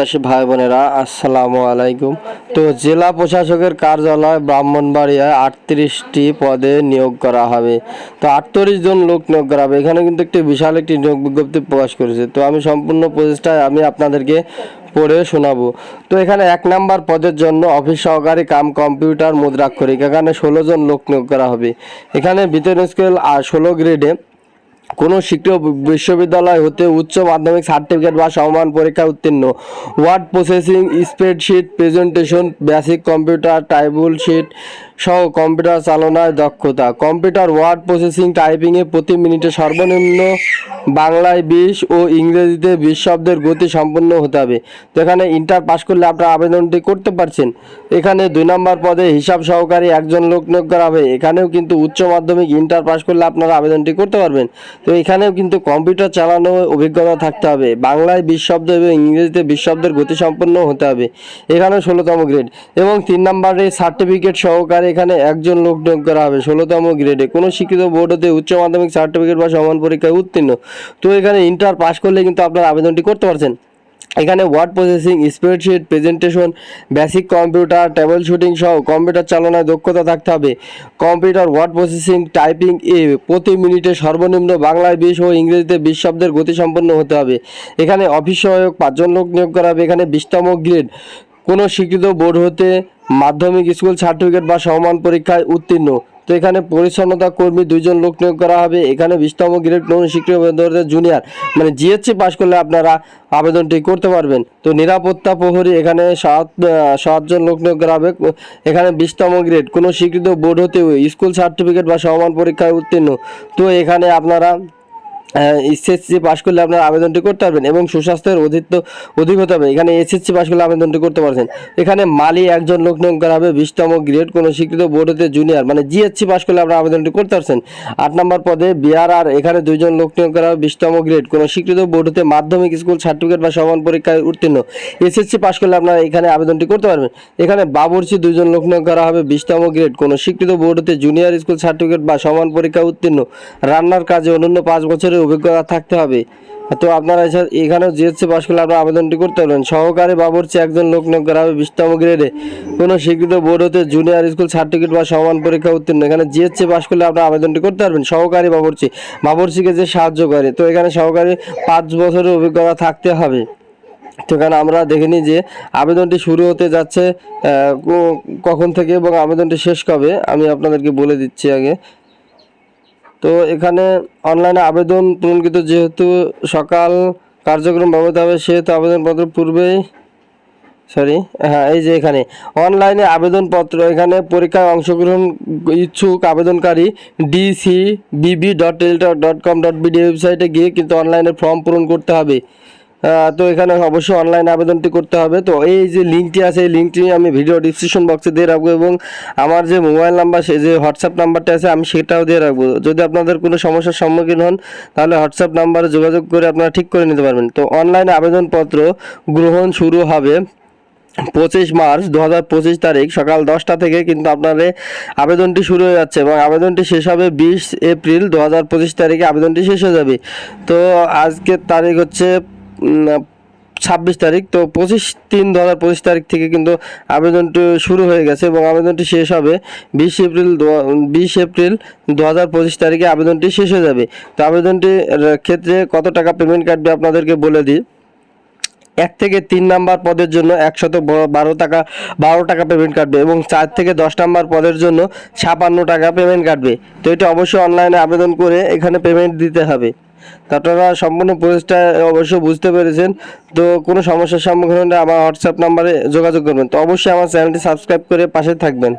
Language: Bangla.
প্রত্যাশী ভাই বোনেরা, আসসালামু আলাইকুম। তো জেলা প্রশাসকের কার্যালয় ব্রাহ্মণবাড়িয়ায় আটত্রিশটি পদে নিয়োগ করা হবে। তো আটত্রিশ জন লোক নিয়োগ করা হবে। এখানে কিন্তু একটি বিশাল একটি নিয়োগ বিজ্ঞপ্তি প্রকাশ করেছে। তো আমি সম্পূর্ণ প্রচেষ্টায় আমি আপনাদেরকে পড়ে শোনাবো। তো এখানে এক নাম্বার পদের জন্য অফিস সহকারী কাম কম্পিউটার মুদ্রাক্ষরিক। এখানে ষোলো জন লোক নিয়োগ করা হবে। এখানে বেতন স্কেল আর ষোলো গ্রেডে কোনো শিক্ষক বিশ্ববিদ্যালয় হতে উচ্চ মাধ্যমিক সার্টিফিকেট বা সমমান পরীক্ষা উত্তীর্ণ। Word processing, spreadsheet, presentation, basic computer, troubleshooting সহ কম্পিউটার চালনায় দক্ষতা। কম্পিউটার ওয়ার্ড প্রসেসিং টাইপিংয়ে প্রতি মিনিটে সর্বনিম্ন বাংলায় বিশ ও ইংরেজিতে বিশ শব্দের গতি সম্পন্ন হতে হবে। তো এখানে ইন্টার পাস করলে আপনারা আবেদনটি করতে পারছেন। এখানে দুই নম্বর পদে হিসাব সহকারী একজন লোক নিয়োগ করা হবে। এখানেও কিন্তু উচ্চ মাধ্যমিক, ইন্টার পাস করলে আপনারা আবেদনটি করতে পারবেন। তো এখানেও কিন্তু কম্পিউটার চালানো অভিজ্ঞতা থাকতে হবে। বাংলায় বিশ শব্দ এবং ইংরেজিতে বিশ শব্দের গতি সম্পন্ন হতে হবে। এখানে ষোলোতম গ্রেড এবং তিন নম্বরে সার্টিফিকেট সহকারে এখানে একজন লোক নিয়োগ করা হবে ষোলোতম গ্রেডে। কোনো শিক্ষিত বোর্ড হতে উচ্চ মাধ্যমিক সার্টিফিকেট বা সমান পরীক্ষায় উত্তীর্ণ। তো এখানে ইন্টার পাস করলে কিন্তু আপনার আবেদনটি করতে পারছেন। এখানে word processing spreadsheet presentation basic computer troubleshooting সহ কম্পিউটার চালনায় দক্ষতা থাকতে হবে। কম্পিউটার ওয়ার্ড প্রসেসিং টাইপিং এ প্রতি মিনিটে সর্বনিম্ন বাংলায় বিশ ও ইংরেজিতে বিশ শব্দের গতি সম্পন্ন হতে হবে। এখানে অফিস সহায়ক পাঁচজন লোক নিয়োগ করা হবে। এখানে বিশতম গ্রেড কোনো শিক্ষিত বোর্ড হতে মাধ্যমিক স্কুল সার্টিফিকেট বা সমান পরীক্ষায় উত্তীর্ণ। তো এখানে পরিচ্ছন্নতা কর্মী দুইজন লোক নিয়োগ করা হবে। এখানে বিশতম গ্রেড নন শিক্ষিত জুনিয়র মানে জিএসসি পাশ করলে আপনারা আবেদনটি করতে পারবেন। তো নিরাপত্তা প্রহরী এখানে সাত সাতজন লোক নিয়োগ করা হবে। এখানে বিশতম গ্রেড, কোনো স্বীকৃত বোর্ড হতে স্কুল সার্টিফিকেট বা সমান পরীক্ষায় উত্তীর্ণ। তো এখানে আপনারা এসএসসি পাস করলে আপনার আবেদনটি করতে পারবেন এবং সুস্বাস্থ্যের অধিত্ব অধিক হতে হবে। এখানে এসএসসি পাস করলে আবেদনটি করতে পারছেন। এখানে মালি একজন লোক নিয়োগ করা হবে, বিশতম গ্রেড, কোনো স্বীকৃত বোর্ড হতে জুনিয়র মানে জিএসসি পাস করলে আপনার আবেদনটি করতে পারছেন। আট নম্বর পদে বিআরআর এখানে দুইজন লোক নিয়োগ করা হবে, বিশতম গ্রেড, কোনো স্বীকৃত বোর্ড হতে মাধ্যমিক স্কুল সার্টিফিকেট বা সমান পরীক্ষায় উত্তীর্ণ। এসএসসি পাস করলে আপনারা এখানে আবেদনটি করতে পারবেন। এখানে বাবুর্চি দুইজন লোক নিয়োগ করা হবে, বিশতম গ্রেড, কোনো স্বীকৃত বোর্ড হতে জুনিয়র স্কুল সার্টিফিকেট বা সমান পরীক্ষা উত্তীর্ণ। রান্নার কাজে অনন্য পাঁচ বছরের অভিজ্ঞতা থাকতে হবে। তো আপনারা এখানেও জিএসসি পাস করলে আপনারা আবেদনটি করতে পারবেন। সহকারী বাবুর্চি একজন লোক নিয়োগ করা হবে বিশতম গ্রেডে। কোনো স্বীকৃত বোর্ড হতে জুনিয়র স্কুল সার্টিফিকেট বা সমান পরীক্ষা উত্তীর্ণ। এখানে জিএসসি পাস করলে আপনারা আবেদনটি করতে পারবেন। সহকারী বাবুর্চি, বাবুর্চিকে যে সাহায্য করে। তো এখানে সহকারী পাঁচ বছরের অভিজ্ঞতা থাকতে হবে। তো এখানে আমরা দেখে নিই যে আবেদনটি শুরু হতে যাচ্ছে কখন থেকে এবং আবেদনটি শেষ কবে? আমি আপনাদেরকে বলে দিচ্ছি আগে। তো এখানে অনলাইনে আবেদন পূরণকৃত যেহেতু সকাল কার্যক্রম ব্যবহৃত হবে, সেহেতু আবেদনপত্র পূর্বেই সরি হ্যাঁ এই যে এখানে। অনলাইনে আবেদনপত্র, এখানে পরীক্ষায় অংশগ্রহণ ইচ্ছুক আবেদনকারী DC BB dot dot com dot BD ওয়েবসাইটে গিয়ে কিন্তু অনলাইনে ফর্ম পূরণ করতে হবে। তো এখানে অবশ্যই অনলাইন আবেদনটি করতে হবে। তো এই যে লিঙ্কটি আছে, এই লিঙ্কটি আমি ভিডিও ডিসক্রিপশন বক্সে দিয়ে রাখব এবং আমার যে মোবাইল নাম্বার সে যে হোয়াটসঅ্যাপ নাম্বারটা আছে, আমি সেটাও দিয়ে রাখব। যদি আপনাদের কোনো সমস্যার সম্মুখীন হন, তাহলে হোয়াটসঅ্যাপ নাম্বারে যোগাযোগ করে আপনারা ঠিক করে নিতে পারবেন। তো অনলাইনে আবেদনপত্র গ্রহণ শুরু হবে পঁচিশ মার্চ দু হাজার পঁচিশ তারিখ সকাল দশটা থেকে, কিন্তু আপনার আবেদনটি শুরু হয়ে যাচ্ছে এবং আবেদনটি শেষ হবে বিশ এপ্রিল দু হাজার পঁচিশ তারিখে আবেদনটি শেষ হয়ে যাবে। তো আজকের তারিখ হচ্ছে ছাব্বিশ তারিখ, তো পঁচিশ তিন দু হাজার পঁচিশ তারিখ থেকে কিন্তু আবেদনটি শুরু হয়ে গেছে এবং আবেদনটি শেষ হবে বিশ এপ্রিল বিশ এপ্রিল দু হাজার পঁচিশ তারিখে আবেদনটি শেষ হয়ে যাবে। তো আবেদনটির ক্ষেত্রে কত টাকা পেমেন্ট কাটবে আপনাদেরকে বলে দিই। এক থেকে তিন নাম্বার পদের জন্য একশত বারো টাকা বারো টাকা পেমেন্ট কাটবে এবং চার থেকে দশ নাম্বার পদের জন্য ছাপান্ন টাকা পেমেন্ট কাটবে তো এটা অবশ্যই অনলাইনে আবেদন করে এখানে পেমেন্ট দিতে হবে। তো আপনারা সম্পূর্ণ প্রসেসটা অবশ্যই বুঝতে পেরেছেন। তো কোনো সমস্যার সম্মুখীন হলে আমার হোয়াটসঅ্যাপ নাম্বারে যোগাযোগ করবেন। তো অবশ্যই আমার চ্যানেলটি সাবস্ক্রাইব করে পাশে থাকবেন।